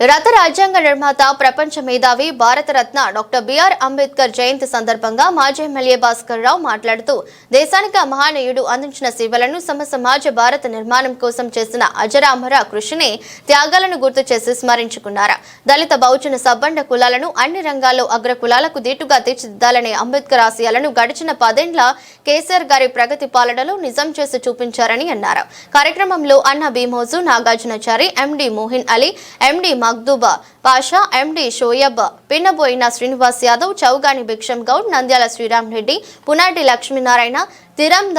రథ రాజ్యాంగ నిర్మాత ప్రపంచ మేధావి Bharat Ratna doctor B R Ambedkar జయంతి సందర్భంగా మాజీ ఎమ్మెల్యే భాస్కర్ రావు మాట్లాడుతూ దేశానికి మహానీయుడు అందించిన సేవలను సమ సమాజ భారత నిర్మాణం కోసం చేసిన అజరామర కృషిని త్యాగాలను గుర్తు చేసి స్మరించుకున్నారు? దళిత బహుజన సబ్బండ కులాలను అన్ని రంగాల్లో అగ్ర కులాలకు దీటుగా తీర్చిదిద్దాలనే అంబేద్కర్ ఆశయాలను గడిచిన పదేండ్ల కేసీఆర్ గారి ప్రగతి పాలనలో నిజం చేసి చూపించారని అన్నారు. కార్యక్రమంలో అన్న భీమోజు నాగార్జునచారి ఎండి మోహిన్ అలీ ఎండి మగ్దూబా పాషా ఎండి షోయబ్ పిన్నబోయిన శ్రీనివాస్ యాదవ్ చౌగాని భిక్షం గౌడ్ నంద్యాల శ్రీరామ్ రెడ్డి పునాటి లక్ష్మీనారాయణ తిరంద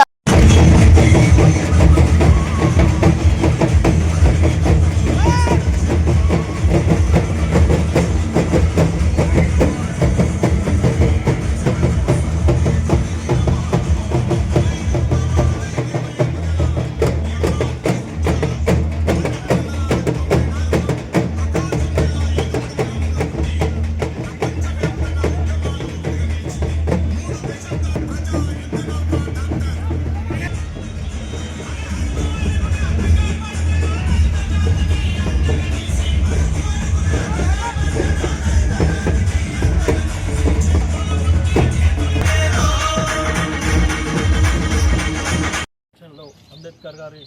అంబేద్కర్ గారి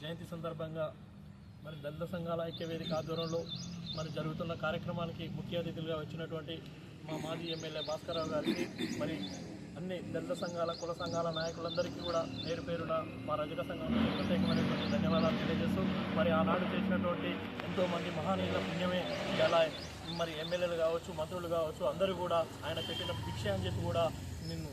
జయంతి సందర్భంగా మరి దళిత సంఘాల ఐక్యవేదిక ఆధ్వర్యంలో మరి జరుగుతున్న కార్యక్రమానికి ముఖ్య అతిథులుగా వచ్చినటువంటి మా మాజీ ఎమ్మెల్యే భాస్కరరావు గారికి మరి అన్ని దళిత సంఘాల కుల సంఘాల నాయకులందరికీ కూడా పేరు పేరున మా రజక సంఘానికి ప్రత్యేకమైనటువంటి ధన్యవాదాలు తెలియజేస్తూ మరి ఆనాడు చేసినటువంటి ఎంతోమంది మహనీయుల పుణ్యమే ఇలా మరి ఎమ్మెల్యేలు కావచ్చు మంత్రులు కావచ్చు అందరూ కూడా ఆయన పెట్టిన భిక్ష అని చెప్పి కూడా నిన్ను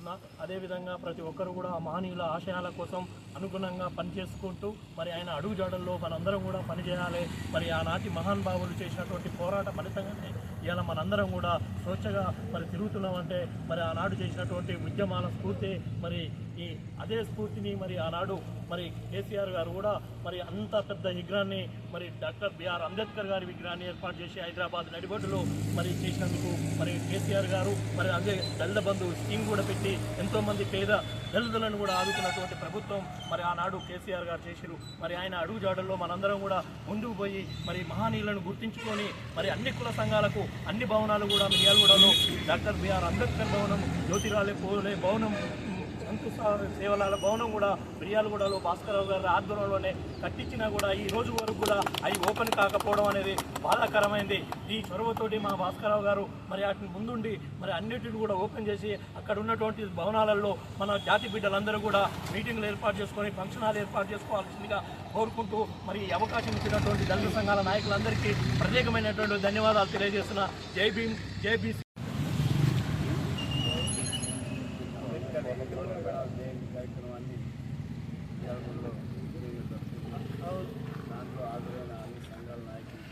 కోరుకుంటున్నా అదేవిధంగా ప్రతి ఒక్కరు కూడా ఆ మహనీయుల ఆశయాల కోసం అనుగుణంగా పనిచేసుకుంటూ మరి ఆయన అడుగుజాడల్లో మనందరం కూడా పనిచేయాలి మరి ఆనాటి మహాన్ మహానుభావులు చేసినటువంటి పోరాట ఫలితంగానే ఇలా మనందరం కూడా స్వేచ్ఛగా మరి తిరుగుతున్నామంటే మరి ఆనాడు చేసినటువంటి ఉద్యమాల స్ఫూర్తి మరి ఈ అదే స్ఫూర్తిని మరి ఆనాడు మరి కేసీఆర్ గారు కూడా మరి అంత పెద్ద విగ్రహాన్ని మరి డాక్టర్ బిఆర్ అంబేద్కర్ గారి విగ్రహాన్ని ఏర్పాటు చేసి హైదరాబాద్ నడిబొడ్డులో మరి చేసినందుకు మరి కేసీఆర్ గారు మరి అదే దళిత బంధు స్కీమ్ కూడా పెట్టి ఎంతోమంది పేద దళితులను కూడా ఆదుకున్నటువంటి ప్రభుత్వం మరి ఆనాడు కేసీఆర్ గారు చేసిరు. మరి ఆయన అడుగుజాడల్లో మనందరం కూడా ముందుకు పోయి మరి మహనీయులను గుర్తించుకొని మరి అన్ని కుల సంఘాలకు అన్ని భవనాలు కూడా మిర్యాలగూడలో డాక్టర్ బిఆర్ అంబేద్కర్ భవనం జ్యోతిరాలే పోలే భవనం అంకుశ సేవలాల భవనం కూడా మిర్యాలగూడలో భాస్కరరావు గారి ఆధ్వర్యంలోనే కట్టించినా కూడా ఈ రోజు వరకు కూడా అవి ఓపెన్ కాకపోవడం అనేది బాధాకరమైంది. ఈ చొరవతోటి మా భాస్కరరావు గారు మరి వాటిని ముందుండి మరి అన్నిటిని కూడా ఓపెన్ చేసి అక్కడ ఉన్నటువంటి భవనాలలో మన జాతి బిడ్డలందరూ కూడా మీటింగ్లు ఏర్పాటు చేసుకొని ఫంక్షన్ హాల్ ఏర్పాటు చేసుకోవాల్సిందిగా కోరుకుంటూ మరి ఈ అవకాశం ఇచ్చినటువంటి దళిత సంఘాల నాయకులందరికీ ప్రత్యేకమైనటువంటి ధన్యవాదాలు తెలియజేస్తున్న. జై భీమ్ జై బీసీ అంబేద్కర్ ఎన్నికల జయంతి కార్యక్రమాన్ని విజయవాడలో దాంట్లో హాజరైన అన్ని సంఘాల నాయకులు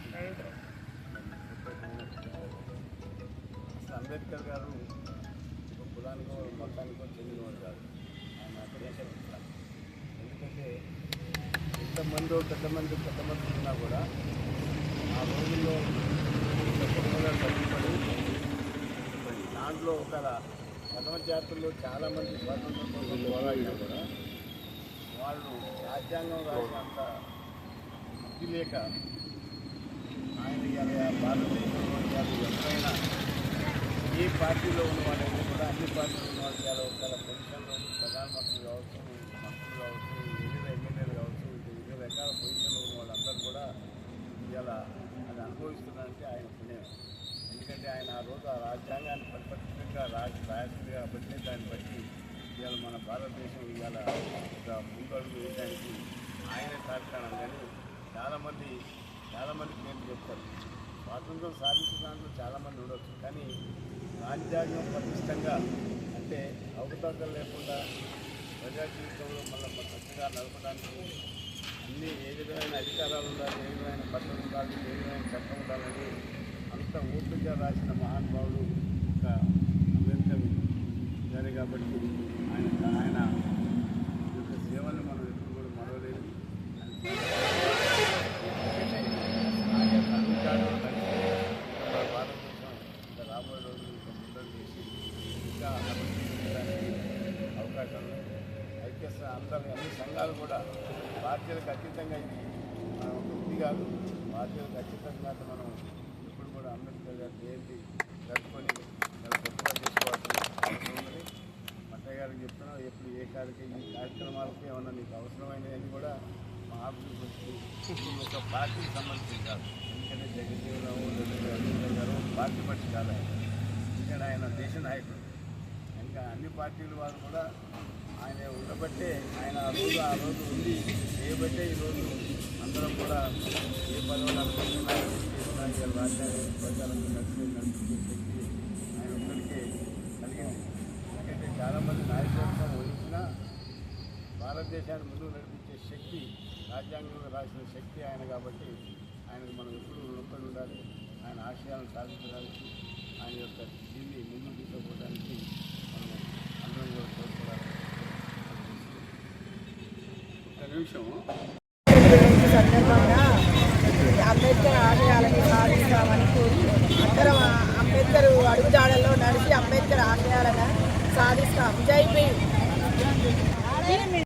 అసలు అంబేద్కర్ గారు ఒక కులానికో మతానికో చెందినవాడు కాదు. ఆయన దేశభక్త ఎందుకంటే ఎంతమందో పెద్దమంది పెద్దమంది ఉన్నా కూడా ఆ రోజుల్లో తగ్గిపడి దాంట్లో ఒక ప్రథమ జాతుల్లో చాలామంది స్వాతంత్ర కోసం పోరాడినా కూడా వాళ్ళు రాజ్యాంగం రాసినంత బుద్ధి లేక ఆయన భారతదేశంలో ఎవరైనా ఏ పార్టీలో ఉన్న వాళ్ళైనా కూడా అన్ని పార్టీలో ఉన్న వాళ్ళు చాలా ఒకవేళ పొజిషన్లో ప్రధానమంత్రి కావచ్చు మంత్రులు కావచ్చు వివిధ ఎమ్మెల్యేలు కావచ్చు వివిధ రకాల పొజిషన్లో ఉన్న వాళ్ళందరూ కూడా ఇవాళ అది అనుభవిస్తున్నారంటే ఆయన పుణ్యం ఎందుకంటే ఆయన ఆ రోజు ఆ రాజ్యాంగాన్ని పరిపక్షంగా రాసి రాసింది కాబట్టి దాన్ని బట్టి ఇవాళ మన భారతదేశం ఇవాళ ఒక ముందడుగు వేయడానికి ఆయన కారణం. కానీ చాలామంది చాలామంది పేర్లు చెప్తారు స్వాతంత్రం సాధించిన దాంట్లో చాలామంది ఉండొచ్చు. కానీ రాజ్యాంగం పటిష్టంగా అంటే అవకతవకలు లేకుండా ప్రజా జీవితంలో మళ్ళీ చక్కగా నడపడానికి అన్ని ఏ విధమైన అధికారాలు ఉండాలి ఏ విధమైన పద్ధతి ఉండాలి ఏ విధమైన చట్టం ఉండాలని అంత ఓపికగా రాసిన మహానుభావుడు ఒక అంబేద్కర్ గారే కాబట్టి ఆయన ఆయన యొక్క సేవలు మనం ఎప్పుడు కూడా మరవలేదు ఆయన అడుగుజాడలు కలిసి మన భారతదేశం ఇంకా రాబోయే రోజులు చేసి ఇంకా అభివృద్ధి చెందడానికి అవకాశాలు ఉన్నాయి. ఐక్య అందరి అన్ని సంఘాలు కూడా పార్టీలకు అతీతంగా ఇది మనం ఒక కాదు భారతీయులు ఖచ్చితంగా మనం ఇప్పుడు కూడా అంబేద్కర్ గారి జయంతి జరుపుకొని చాలా గొప్పగా చేసుకోవాల్సిన అవసరం ఉన్నది. మట్టయ్య గారికి చెప్తున్నాం ఎప్పుడు ఏ కార్యక్రమం ఈ కార్యక్రమాలకి ఏమన్నా నీకు అవసరమైనవి కూడా మా ఆఫీస్కి వచ్చి ఒక పార్టీకి సంబంధించి కాదు. ఎందుకంటే జగజ్జీవనరావు లేదా అంబేద్కర్ గారు పార్టీ పట్టి కాదు ఎందుకంటే ఆయన దేశ నాయకుడు. ఇంకా అన్ని పార్టీలు వారు కూడా ఆయన ఉండబట్టే ఆయన ఆ రోజు ఆ రోజు ఉంది. చేయబట్టే ఈరోజు అందరం కూడా ఏ పదవులు రాజ్యాంగ చేసినా ఇవాళ నడిపి నడిపించే శక్తి ఆయన ఒక్కరికే కలిగింది ఎందుకంటే చాలామంది నాయకత్వం వహించినా భారతదేశాన్ని ముందుకు నడిపించే శక్తి రాజ్యాంగంలో రాసిన శక్తి ఆయన కాబట్టి ఆయనకు మనం ఎప్పుడు రుణపడి ఉండాలి. ఆయన ఆశయాలను సాధించడానికి ఆయన యొక్క దీన్ని ముందు తీసుకోవడానికి మనం అందరం కూడా తోడ్పడాలి ఒక నిమిషం. సందర్భంగా అంబేద్కర్ ఆశయాలని సాధిస్తామని కోరి అందరం అంబేద్కర్ అడుగుదాడల్లో నడిచి అంబేద్కర్ ఆశయాలను సాధిస్తాం. జై భీమ్.